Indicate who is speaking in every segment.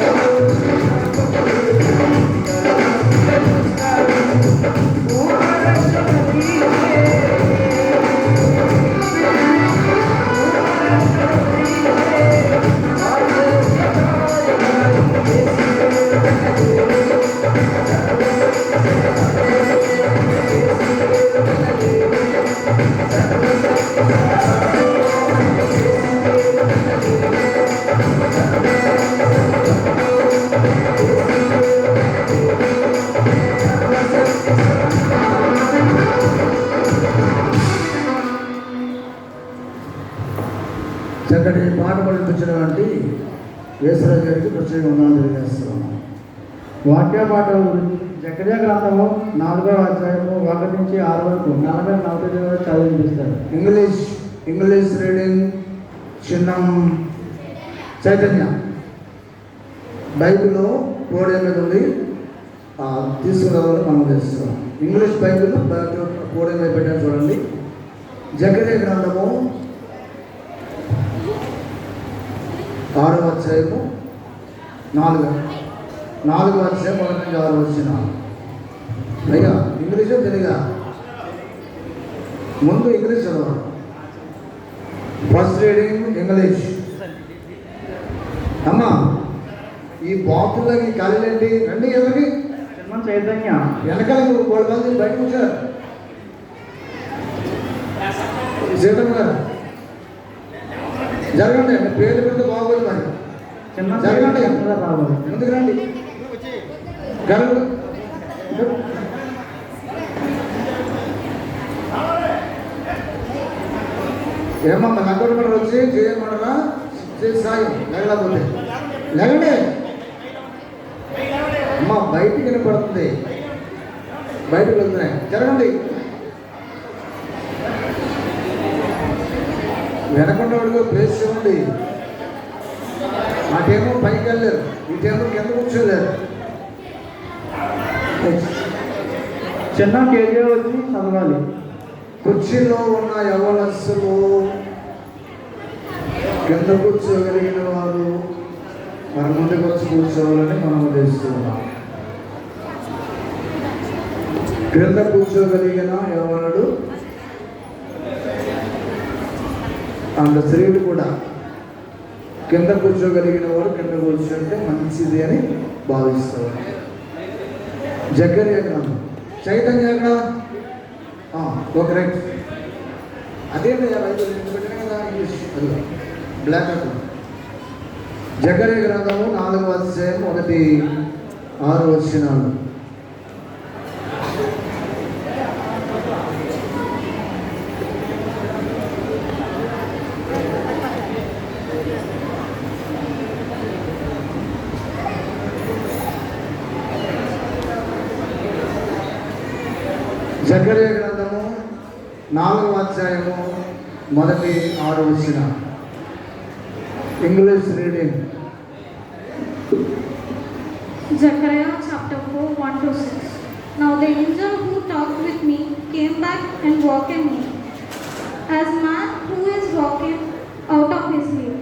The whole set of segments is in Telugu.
Speaker 1: Thank you. చక్కటి పాట పడిపించినటువంటి వేసరాజు గారికి ప్రత్యేక వందనాలు తెలియజేస్తున్నాను
Speaker 2: వాక్య పాఠం గురించి జకర్య గ్రంథము నాలుగవ అధ్యాయము ఒకటి నుంచి ఆరు వరకు నలభై నలభై వరకు చదివిపిస్తారు.
Speaker 1: ఇంగ్లీష్ ఇంగ్లీష్ రీడింగ్ చిన్న చైతన్య. బైబిల్లో పోడియం మీద ఉంది తీసుకురావాలని మనం చేస్తున్నాం. ఇంగ్లీష్ బైబిల్ పోడియం మీద పెట్టాను చూడండి. జకరే గ్రంథము ఆరవ అధ్యాయము నాలుగు. నాలుగు అధ్యాయం మొదటి నుంచి ఆరు వచ్చిన. అయ్యా ఇంగ్లీషు తెలుగా ముందు ఇంగ్లీష్ చదవాలి ఫస్ట్ రీడింగ్ ఇంగ్లీష్ అమ్మా ఈ బాతులకి కలిలేంటి? రండి ఎవరికి
Speaker 2: చైతన్య.
Speaker 1: వెనకాల కోడి మంది బయట కూర్చారు సీతమ్మ గారు జరగండి మీ పేరు పెడితే బాగోదు మరి. జరగండి. ఎందుకు రండి? గరుడు. ఏమమ్మా కూడా వచ్చి చేయమంటారా సాయం లేకపోతే? లేకండి. అమ్మా బయటికి వినపడుతుంది. బయటకు వెళ్తున్నాయి. జరగండి. వెనకుండా వాడిగా ప్లేస్ ఇవ్వండి అటేమో పైకి వెళ్ళారు. ఇటేమో కింద కూర్చోలేరు.
Speaker 2: చిన్న కేజీ వచ్చి చదవాలి.
Speaker 1: కుర్చీలో ఉన్న యవనస్సులు కింద కూర్చోగలిగిన వారు మన ముందుకు వచ్చి కూర్చోవాలని మనం ఉద్దేశిస్తున్నాం. క్రింద కూర్చోగలిగిన యవనుడు అందులో స్త్రీలు కూడా కింద కూర్చోగలిగిన వారు కింద కూర్చుంటే మంచిది అని భావిస్తారు. జగ్గరి ఎక్కడ చైతన్య ఎక్కడ? ఒక రైట్. అదే పెట్టిన కదా ఇంగ్లీష్. బ్లాక్ అక్కడ. జగరి గ్రంథము నాలుగు అధ్యాయం ఒకటి ఆరు వచ్చినాలు జకరే గ్రంథము నాలుగవ అధ్యాయము మొదటి ఆరు వచ్చిన English reading
Speaker 3: Zechariah chapter 4, 1 to 6. Now the angel who talked with me came back and walked in me, as man who is walking out of his sleep.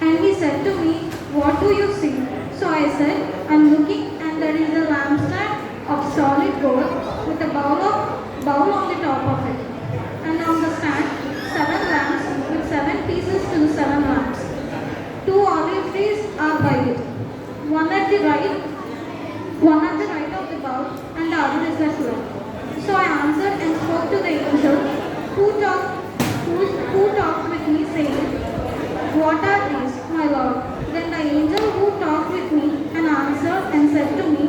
Speaker 3: And he said to me, What do you see? So I said, I'm looking, and there is a lampstand of solid gold with a bowl of bowl on the top of it. And on the stand, seven lamps with seven pieces to the seven lamps. Two olive trees are by it, one at the right, one at the right of the bowl, and the other is left left. So I answered and spoke to the angel who talked, who, who talked with me, saying, What are these, my Lord? Then the angel who talked with me and answered and said to me,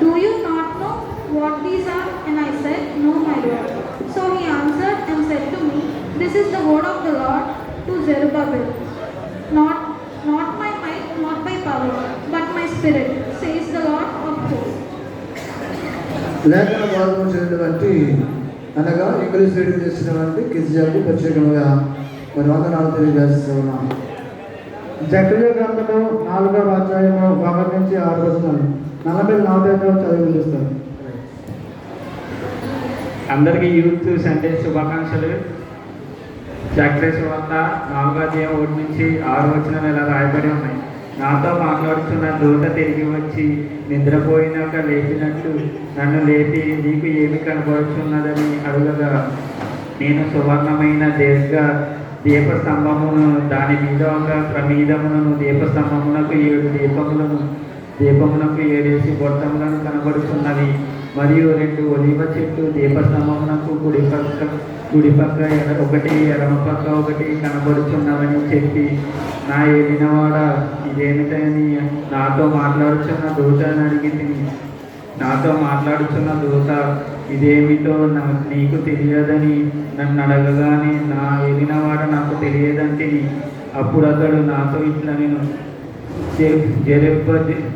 Speaker 3: Do you not know what these are? And I said, No, my Lord. So he answered and said to me, This is the word of the Lord to Zerubbabel. Not, not by might, not by power, but my spirit, says the Lord of hosts.
Speaker 1: లేఖన భాగం చేయటువంటి అనగా ఇంగ్లీష్ రీడింగ్ చేసినటువంటి కిజియాకు ప్రత్యేకంగా మరి వందనాలు తెలియజేస్తూ ఉన్నాం
Speaker 2: జకర్య గ్రంథము నాలుగవ అధ్యాయము ఒకటి నుంచి ఆరు వస్తున్నాను నలభై నలభై వరకు చదివిపిస్తారు
Speaker 4: అందరికీ యూత్ సండే శుభాకాంక్షలు. చాక్రేస్ వల్ల నాలుగో అధ్యాయం ఒకటి నుంచి ఆరు వచ్చిన ఇలా రాయబడి ఉన్నాయి. నాతో మాట్లాడుతున్న దూత తిరిగి వచ్చి నిద్రపోయినాక లేచినట్టు నన్ను లేపి నీకు ఏమి కనబడుతున్నదని అడుగగా నేను సువర్ణమైన దీర్ఘ దీపస్తంభమును దాని మీద ఒక ప్రమీదములను దీపస్తంభమునకు ఏడు దీపములను దీపమునకు ఏడేసి గొట్టములను కనబడుతున్నవి మరియు రెండు ఒలివ చెట్టు దీపస్తంభమునకు కుడి పక్క కుడి పక్క ఒకటి ఎడమ పక్క ఒకటి కనబడుచున్నవని చెప్పి నా ఏలినవాడ ఇదేమిటని నాతో మాట్లాడుచున్న దూత అని అడిగింది. నాతో మాట్లాడుచున్న దూత ఇదేమిటో నా నీకు తెలియదని నన్ను అడగగానే నా వెళ్ళినవాడు నాకు తెలియదంటే అప్పుడు అతడు నాతో ఇట్లా నేను జరింప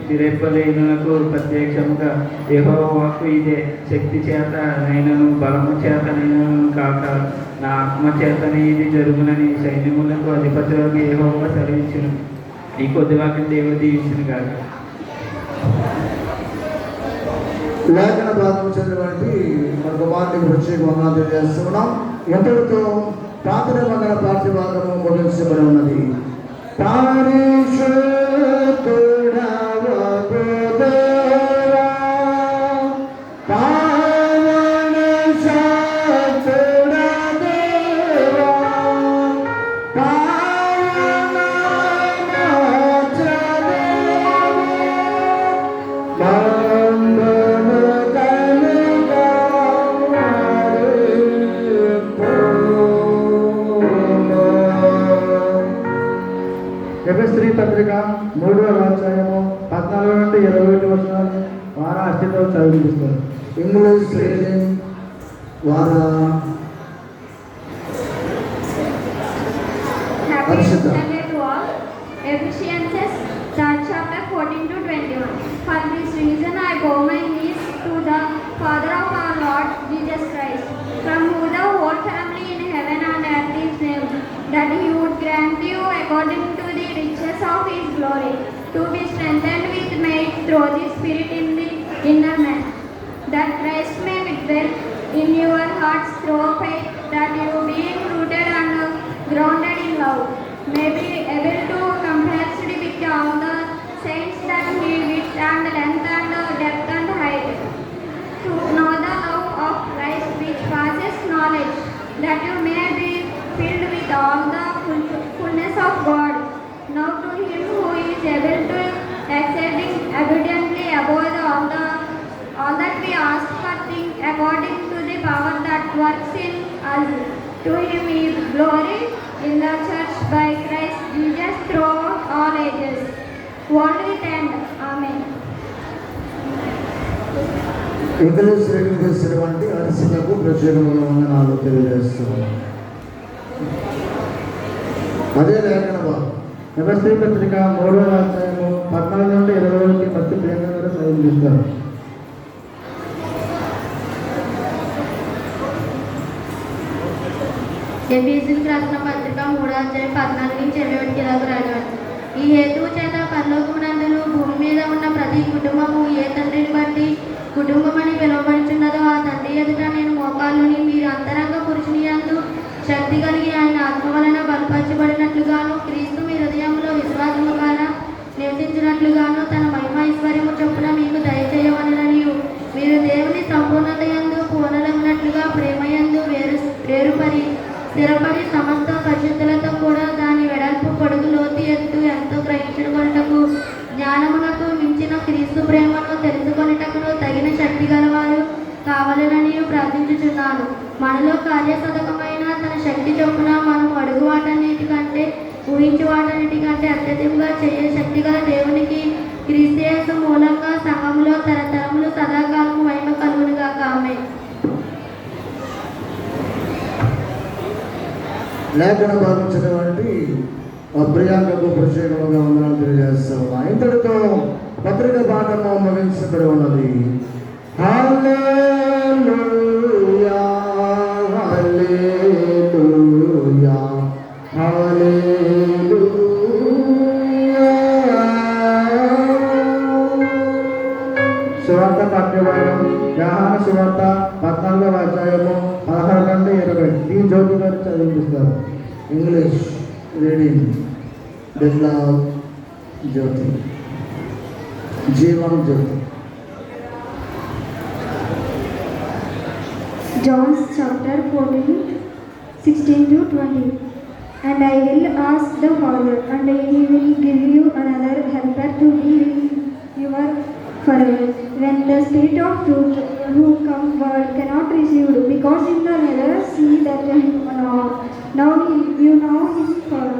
Speaker 4: జరెప్పలేనులకు ప్రత్యక్షముగా యెహోవాకు ఇదే శక్తి చేత నైనను బలము చేత నైనను కాక నా ఆత్మ చేతనే ఇది జరుగునని సైన్యములకు అధిపతులకు యెహోవా సెలవించును ఈ కొద్ది వాక్యం దేవుడు దీవించును కాక
Speaker 1: లేఖన భాగం చదివినటువంటి మన కుమారునికి ప్రత్యేక వందనాలు తెలియజేస్తున్నాం ఎంతటితో పాత నిబంధన పాఠ్య భాగము ముగించబడి ఉన్నది
Speaker 3: Santo. According to the riches of his glory, to be strengthened with might through the Spirit in the inner man, that Christ may dwell in your hearts through faith, To him is glory in the church by Christ Jesus throughout all ages. World with. Amen.
Speaker 1: English reading చేసినటువంటి అరిసెలకు ప్రత్యేకమైన వందనాలు తెలియజేస్తున్నాం అదే లేఖన
Speaker 2: వ్యవస్థ పత్రిక మూడవ అధ్యాయము పద్నాలుగు నుండి ఇరవై ఒకటి మధ్య ప్రేమ చదివిస్తారు
Speaker 5: ఎఫీసీలకు రాసిన పత్రిక మూడో అధ్యాయం పద్నాలుగు నుంచి ఇరవై ఒకటి ఇలాగ రాయవచ్చు ఈ హేతువు చేత పరలోకమునందును భూమి మీద ఉన్న ప్రతి కుటుంబము ఏ తండ్రిని బట్టి కుటుంబం అని పిలువబడుచున్నదో ఆ తండ్రి ఎదుట నేను మోకాళ్ళుని మీరు అంతరంగ పురుషుని యందు శక్తి కలిగి ఆయన ఆత్మ వలన బలపరచబడినట్లుగాను క్రీస్తు మీ హృదయంలో విశ్వాసము ద్వారా నివసించినట్లుగాను తన మహిమ ఐశ్వర్యము చొప్పున మీకు దయచేయవలనని మీరు దేవుని సంపూర్ణత యందు పూర్ణలగినట్లుగా ప్రేమ యందు వేరు వేరుపరి స్థిరపడి సమస్త పరిశుద్ధులతో కూడా దాని వెడల్పు పొడుగు లోతు ఎత్తు ఎంతో గ్రహించబడటకు జ్ఞానమునకు మించిన క్రీస్తు ప్రేమను తెలుసుకొనుటకును తగిన శక్తి గలవారు కావాలని ప్రార్థించుచున్నాను. మనలో కార్యసదకమైన తన శక్తి చొప్పున మనం అడుగు వాటన్నిటికంటే ఊహించు వాటన్నిటికంటే అత్యధికంగా చేయ శక్తి గల దేవునికి క్రీస్తు మూలంగా సంఘములో తరతరములు సదాకాలం మహిమ కలుగునుగా కామే
Speaker 1: లేఖన భాగం ప్రియాంకకు ప్రత్యేకంగా వందనాలు తెలియజేస్తాం ఇంతటితో పత్రిక పాఠము ముగించబడి ఉన్నది.
Speaker 3: Forever. When the Spirit of truth who come world cannot receive because in the never see that him now. Now you know his power.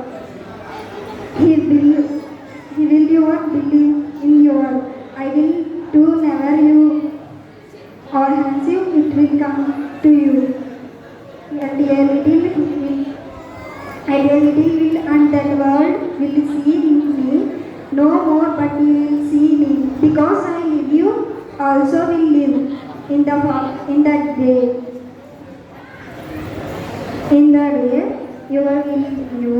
Speaker 3: You will
Speaker 6: you,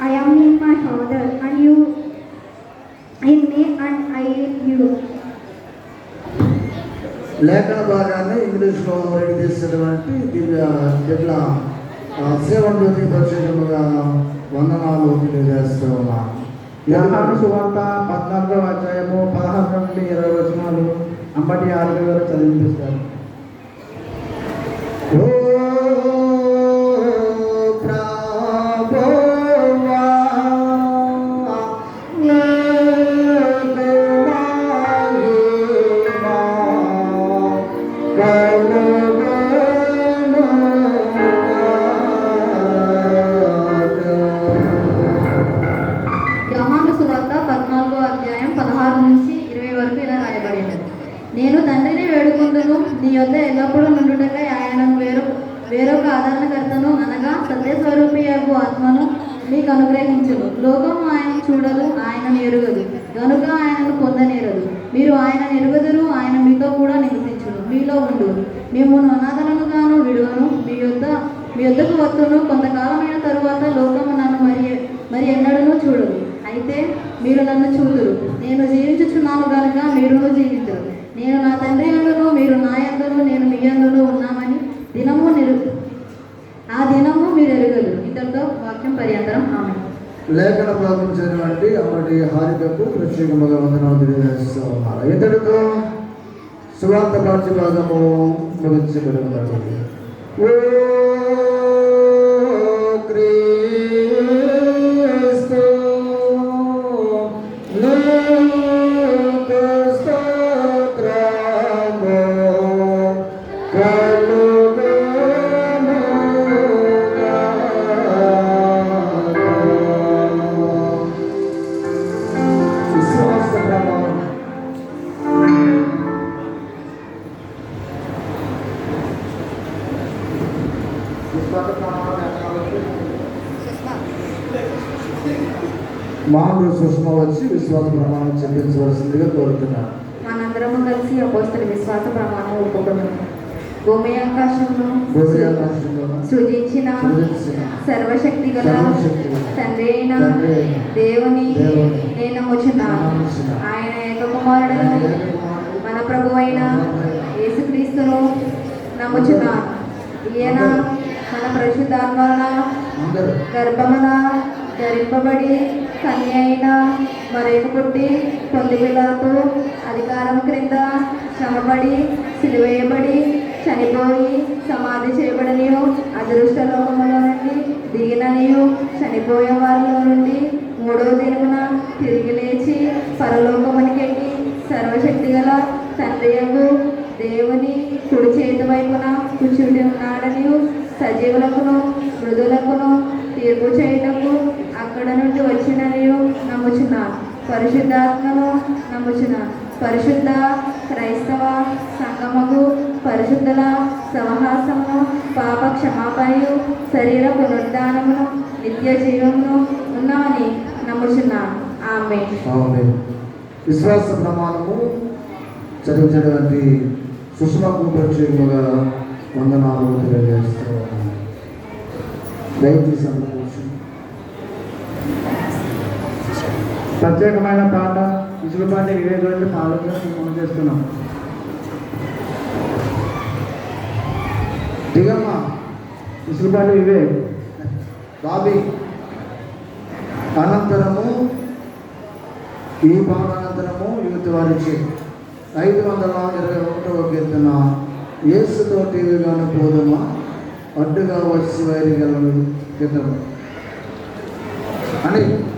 Speaker 6: I am in my Father, and you in me, and I in you.
Speaker 1: లేఖన భాగాన్ని ఇంగ్లీష్లో రెడీ చేసినటువంటి దివ్య సేవన్ జ్యోతి ప్రత్యేకముగా వందనాలు తెలియజేస్తూ ఉన్నాను
Speaker 7: యోహాను సువార్త పద్నాలుగవ అధ్యాయము పదహారు నుండి ఇరవై వచనాలు అంబటి ఆరు గారు చదివిపిస్తారు.
Speaker 8: మీరు నన్ను చూదురు నేను జీవించుచున్నాను కనుక మీరు జీవించరు నేను నా తండ్రి అందును మీరు నా యందును నేను మీ యందును ఉన్నామని దినము నిరు ఆ దినము మీరు ఎరగదు ఇంతటితో వాక్యం పర్యంతరం. ఆమె
Speaker 1: లేఖన ప్రారంభించినటువంటి అమ్మటి హారికకు ప్రత్యేకముగా వందనాలు తెలియజేస్తూ ఉన్నారు. ఇతడితో సువార్త పాఠ్య భాగము ముగించబడినది ఓ విశ్వాస ప్రమాణం చెల్లించవలసిందిగా కోరుతున్నాను.
Speaker 8: మనందరము కలిసి అపోస్తల విశ్వాస ప్రమాణం ఒప్పుకున్నాము భూమి ఆకాశంలో సృజించిన సర్వశక్తి గల తండ్రి అయిన దేవుని నేను నమ్ముచున్నాను. ఆయన ఏకకుమారుడను మన ప్రభు అయిన యేసుక్రీస్తును నమ్ముచున్నాను. ఈయన మన పరిశుద్ధాత్మ గర్భమున ధరింపబడి కన్య అయిన మరేక పుట్టి పొంది పిల్లలతో అధికారం క్రింద శ్రమపడి సిలివేయబడి చనిపోయి సమాధి చేయబడనియు అదృష్ట లోకములో నుండి దిగిననియు చనిపోయే వారిలో నుండి మూడో దినమున తిరిగి లేచి పరలోకమునికెళ్ళి సర్వశక్తి గల తండ్రి దేవుని కుడి చేతి వైపున కూర్చుండి ఉన్నాడని సజీవులకును మృదులకును తీర్పు చేయటకు అక్కడ నుండి వచ్చిననియు నమ్ముచున్నాను పరిశుద్ధాత్మను నమ్ముచున్నాను పరిశుద్ధ క్రైస్తవ సంగమకు పరిశుద్ధుల సవహాసమును పాప క్షమాపణయు శరీర పునరుద్ధానమును నిత్య జీవమును ఉన్నామని నమ్ముచున్నాను ఆమె
Speaker 1: విశ్వాస ప్రమాణము చదివించినటువంటి సుష్మా ప్రత్యేకముగా వందనాలు తెలియజేస్తూ దయచేసి అందరూ
Speaker 7: ప్రత్యేకమైన పాట ఇసుకపాటి వివేక్ గారిని పాల్గొని మనం చేస్తున్నాం.
Speaker 1: దిగమ్మ
Speaker 7: ఇసుకపాటి వివేక్.
Speaker 1: బాబీ అనంతరము ఈ పాఠానంతరము యూత్ వారికి ఐదు వందల ఇరవై ఒకటవ కీర్తన ఏసుతో టీవీగాను పోదమా? అడ్డుగా వచ్చి వైరిగలను కీర్తన. అని